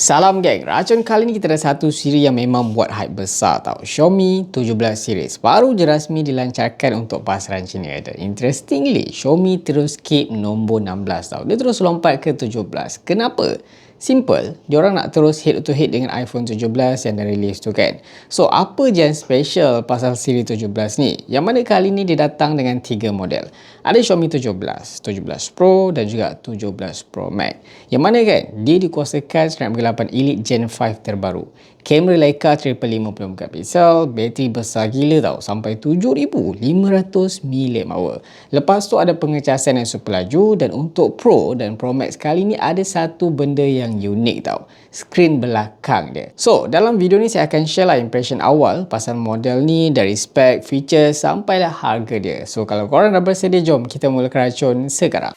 Salam geng, racun kali ni kita ada satu siri yang memang buat hype besar tau. Xiaomi 17 series Baru je rasmi dilancarkan untuk pasaran China. Dan interestingly, Xiaomi terus keep nombor 16 tau. Dia terus lompat ke 17 Kenapa? Simple, diorang nak terus head to head dengan iPhone 17 yang dah release tu kan. So, apa je yang special pasal siri 17 ni? Yang mana kali ni dia datang dengan tiga model. Ada Xiaomi 17, 17 Pro dan juga 17 Pro Max. Yang mana kan, dia dikuasakan Snapdragon 8 Elite Gen 5 terbaru. Kamera Leica triple 50 megapiksel, bateri besar gila tau sampai 7500 mAh. Lepas tu ada pengecasan yang super laju dan untuk Pro dan Pro Max kali ni ada satu benda yang unik tau. Skrin belakang dia. So, dalam video ni saya akan share lah impression awal pasal model ni dari spek, feature sampailah harga dia. So, kalau korang dah bersedia, jom kita mula keracun sekarang.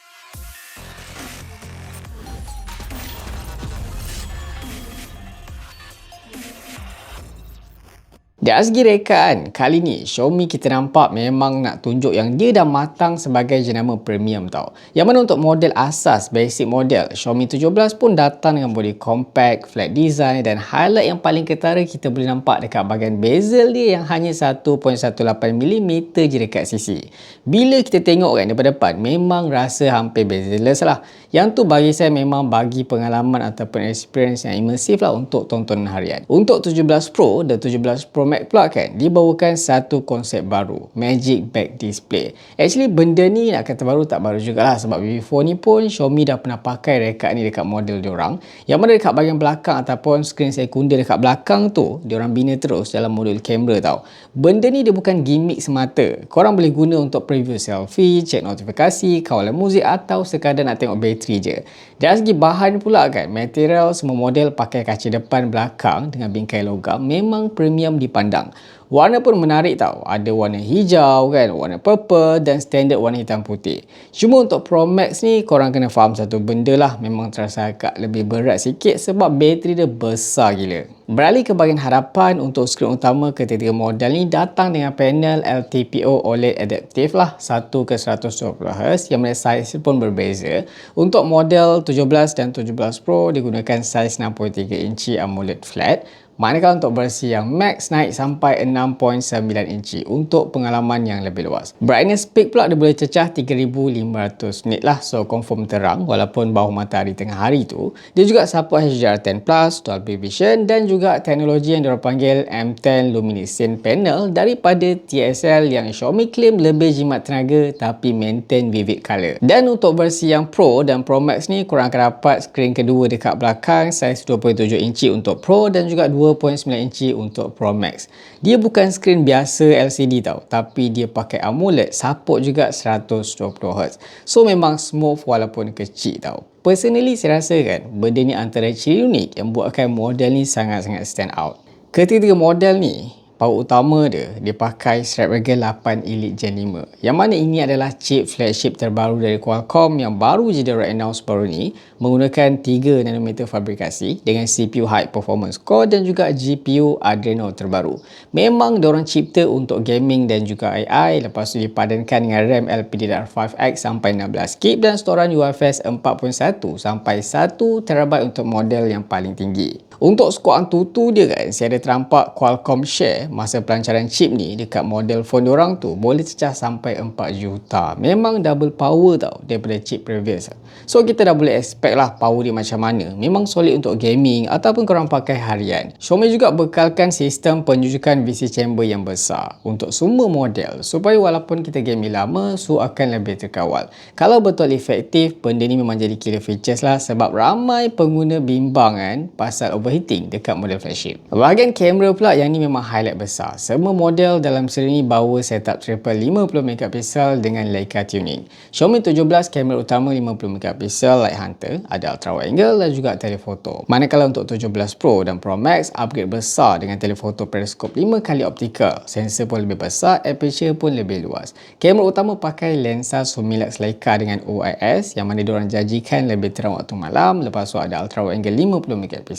Dari segi rekaan, kali ni Xiaomi kita nampak memang nak tunjuk yang dia dah matang sebagai jenama premium tau. Yang mana untuk model asas, basic model, Xiaomi 17 pun datang dengan body compact, flat design dan highlight yang paling ketara kita boleh nampak dekat bahagian bezel dia yang hanya 1.18mm je dekat sisi. Bila kita tengok kan daripada depan, memang rasa hampir bezel-less lah. Yang tu bagi saya memang bagi pengalaman ataupun experience yang imersif lah untuk tontonan harian. Untuk 17 Pro dan 17 Pro Mac pula kan dibawakan satu konsep baru Magic Back Display. Actually benda ni nak kata baru tak baru jugalah sebab BB4 ni pun Xiaomi dah pernah pakai rekat ni dekat model diorang yang mana dekat bahagian belakang ataupun skrin sekunder dekat belakang tu diorang bina terus dalam modul kamera tau. Benda ni dia bukan gimmick semata. Korang boleh guna untuk preview selfie check notifikasi kawalan muzik atau sekadar nak tengok bateri je. Dari segi bahan pula kan material semua model pakai kaca depan belakang dengan bingkai logam memang premium dipandang pandang. Warna pun menarik tau. Ada warna hijau kan, warna purple dan standard warna hitam putih. Cuma untuk Pro Max ni korang kena faham satu benda lah. Memang terasa agak lebih berat sikit sebab bateri dia besar gila. Beralih ke bahagian hadapan untuk skrin utama ketiga model ni datang dengan panel LTPO OLED Adaptive lah 1 ke 120Hz yang mana saiz pun berbeza. Untuk model 17 dan 17 Pro digunakan saiz 63 inci AMOLED flat Manakala untuk versi yang max naik sampai 6.9 inci untuk pengalaman yang lebih luas. Brightness peak pula dia boleh cecah 3500 nit lah so confirm terang walaupun bawah matahari tengah hari tu. Dia juga support HDR10+, Dolby Vision dan juga teknologi yang dipanggil M10 Luminescent Panel daripada TSL yang Xiaomi claim lebih jimat tenaga tapi maintain vivid color. Dan untuk versi yang Pro dan Pro Max ni korang akan dapat skrin kedua dekat belakang saiz 2.7 inci untuk Pro dan juga 2.9 inci untuk Pro Max. Dia bukan skrin biasa LCD tau, tapi dia pakai AMOLED, support juga 120Hz. So memang smooth walaupun kecil tau. Personally saya rasa kan, benda ni antara ciri unik yang buatkan model ni sangat-sangat stand out. Ketiga model ni, power utama dia, dia pakai Snapdragon 8 Elite Gen 5. Yang mana ini adalah chip flagship terbaru dari Qualcomm yang baru je dia announce baru ni menggunakan 3 nanometer fabrikasi dengan CPU high performance core dan juga GPU Adreno terbaru. Memang diorang cipta untuk gaming dan juga AI lepas tu dipadankan dengan RAM LPDDR5X sampai 16GB dan storan UFS 4.1 sampai 1TB untuk model yang paling tinggi. Untuk skor Antutu dia kan, saya ada terampak Qualcomm share masa pelancaran chip ni dekat model phone orang tu boleh cecah sampai 4 juta. Memang double power tau daripada chip previous. So kita dah boleh expect lah power dia macam mana. Memang solid untuk gaming ataupun korang pakai harian. Xiaomi juga bekalkan sistem penjujukan VC chamber yang besar untuk semua model supaya walaupun kita gaming lama, su akan lebih terkawal. Kalau betul efektif, benda ni memang jadi killer features lah sebab ramai pengguna bimbang kan pasal overheating dekat model flagship. Bahagian kamera pula yang ni memang highlight besar. Semua model dalam seri ni bawa setup triple 50MP dengan Leica tuning. Xiaomi 17 kamera utama 50MP light hunter, ada ultra wide angle dan juga telefoto. Manakala untuk 17 Pro dan Pro Max upgrade besar dengan telefoto periskop 5 kali optical. Sensor pun lebih besar, aperture pun lebih luas. Kamera utama pakai lensa Sumilex Leica dengan OIS yang mana diorang janjikan lebih terang waktu malam. Lepas tu ada ultra wide angle 50MP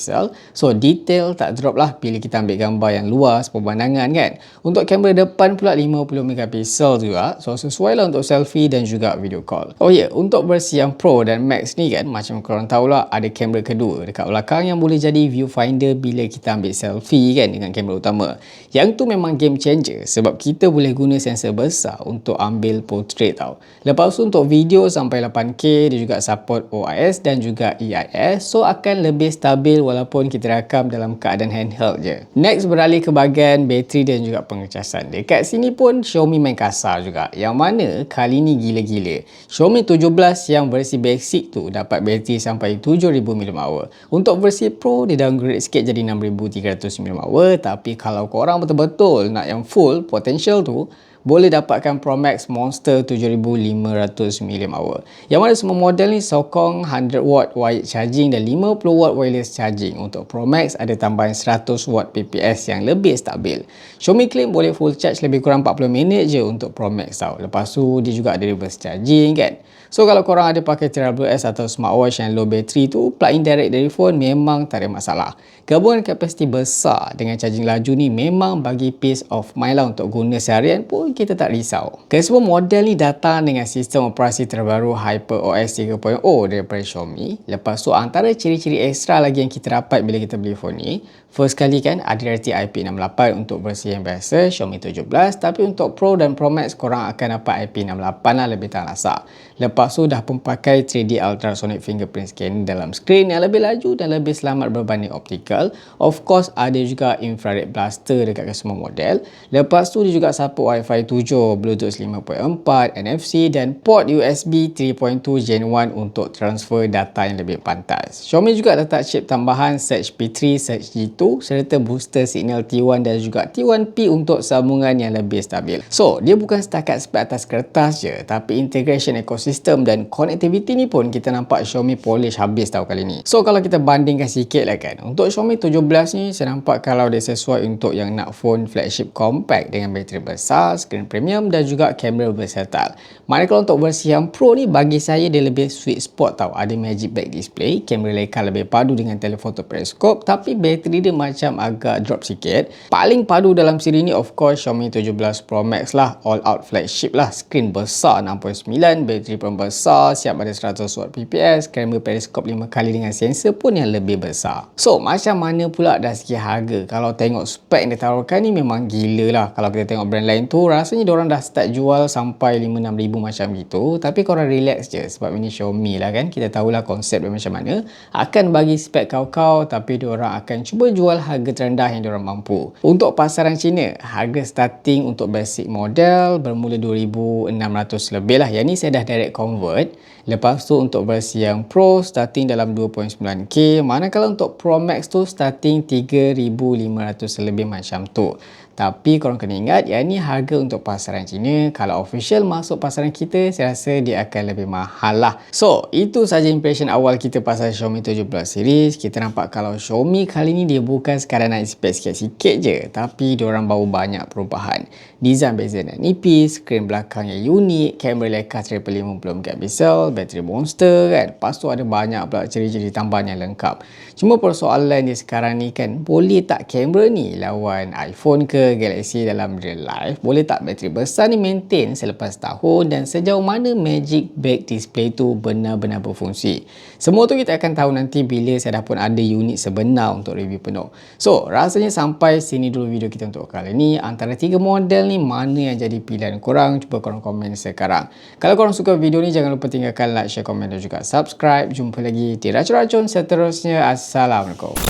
So detail tak drop lah bila kita ambil gambar yang luas pemandangan kan. Untuk kamera depan pula 50MP juga. So sesuai lah untuk selfie dan juga video call. Oh ya, yeah, untuk versi yang Pro dan Max ni kan, macam macam korang tahulah ada kamera kedua dekat belakang yang boleh jadi viewfinder bila kita ambil selfie kan dengan kamera utama. Yang tu memang game changer sebab kita boleh guna sensor besar untuk ambil portrait tau. Lepas tu untuk video sampai 8K dia juga support OIS dan juga EIS so akan lebih stabil walaupun kita rakam dalam keadaan handheld je. Next beralih ke bahagian bateri dan juga pengecasan. Dekat sini pun Xiaomi main kasar juga. Yang mana kali ni gila-gila. Xiaomi 17 yang versi basic tu dapat bateri sampai 7000 mAh. Untuk versi Pro dia downgrade sikit jadi 6300 mAh tapi kalau korang betul-betul nak yang full potential tu boleh dapatkan Pro Max Monster 7500 mAh. Yang mana semua model ni sokong 100W wired charging dan 50W wireless charging. Untuk Pro Max ada tambahan 100W PPS yang lebih stabil. Xiaomi claim boleh full charge lebih kurang 40 minit je untuk Pro Max tau. Lepas tu dia juga ada reverse charging kan. So kalau korang ada pakai TWS atau smartwatch yang low battery tu, plug in direct dari phone memang tak ada masalah. Gabungan kapasiti besar dengan charging laju ni memang bagi peace of mind lah untuk guna seharian pun kita tak risau. Kesemua model ni datang dengan sistem operasi terbaru HyperOS 3.0 daripada Xiaomi. Lepas tu antara ciri-ciri ekstra lagi yang kita dapat bila kita beli phone ni, First kali kan ada rating IP68 untuk versi yang biasa Xiaomi 17 tapi untuk Pro dan Pro Max korang akan dapat IP68 lah lebih tahan lasak. Lepas tu dah pun pakai 3D ultrasonic fingerprint scan dalam screen yang lebih laju dan lebih selamat berbanding optical. Of course ada juga infrared blaster dekat semua model. Lepas tu dia juga support Wi-Fi 7, Bluetooth 5.4, NFC dan port USB 3.2 Gen 1 untuk transfer data yang lebih pantas. Xiaomi juga letak chip tambahan Surge P3, Surge G2 serta booster signal T1 dan juga T1P untuk sambungan yang lebih stabil. So, dia bukan setakat spek atas kertas je tapi integration ekosistem dan connectivity ni pun kita nampak Xiaomi polish habis tau kali ni. So, kalau kita bandingkan sikit lah kan untuk Xiaomi 17 ni saya nampak kalau dia sesuai untuk yang nak phone flagship compact dengan bateri besar, screen premium dan juga kamera versatile. Mana kalau untuk versi yang Pro ni bagi saya dia lebih sweet spot tau. Ada magic back display, kamera Leica lebih padu dengan telefoto periskop tapi bateri dia macam agak drop sikit. Paling padu dalam siri ni of course Xiaomi 17 Pro Max lah. All out flagship lah. Screen besar 6.9, bateri pun besar, siap ada 100W PPS, kamera periskop 5 kali dengan sensor pun yang lebih besar. So macam mana pula dari segi harga? Kalau tengok spek yang ditawarkan ni memang gila lah. Kalau kita tengok brand lain tu rasanya diorang dah start jual sampai 5-6 ribu macam gitu. Tapi korang relax je sebab ini Xiaomi lah kan. Kita tahulah konsep dia macam mana. Akan bagi spek kau-kau tapi diorang akan cuba jual harga terendah yang diorang mampu. Untuk pasaran Cina, harga starting untuk basic model bermula 2,600 lebih lah. Yang ni saya dah direct convert. Lepas tu untuk versi yang Pro starting dalam 2.9K. Manakala untuk Pro Max tu starting 3,500 lebih macam tu. Tapi korang kena ingat yang ni harga untuk pasaran Cina. Kalau official masuk pasaran kita, saya rasa dia akan lebih mahal lah. So, itu saja impression awal kita pasal Xiaomi 17 series. Kita nampak kalau Xiaomi kali ni dia bukan sekadar naik spek sikit-sikit je. Tapi diorang bawa banyak perubahan. Design bezel dan nipis, skrin belakang yang unik, kamera Leica triple 50 megapixel, bateri monster kan. Lepas tu ada banyak pula ciri-ciri tambahan yang lengkap. Cuma persoalan dia sekarang ni kan, boleh tak kamera ni lawan iPhone ke Galaxy dalam real life boleh tak bateri besar ni maintain selepas tahun dan sejauh mana Magic Back Display tu benar-benar berfungsi? Semua tu kita akan tahu nanti bila saya dah pun ada unit sebenar untuk review penuh. So rasanya sampai sini dulu video kita untuk kali ni. Antara tiga model ni mana yang jadi pilihan korang? Cuba korang komen sekarang. Kalau korang suka video ni jangan lupa tinggalkan like, share, komen dan juga subscribe. Jumpa lagi di racun-racun seterusnya. Assalamualaikum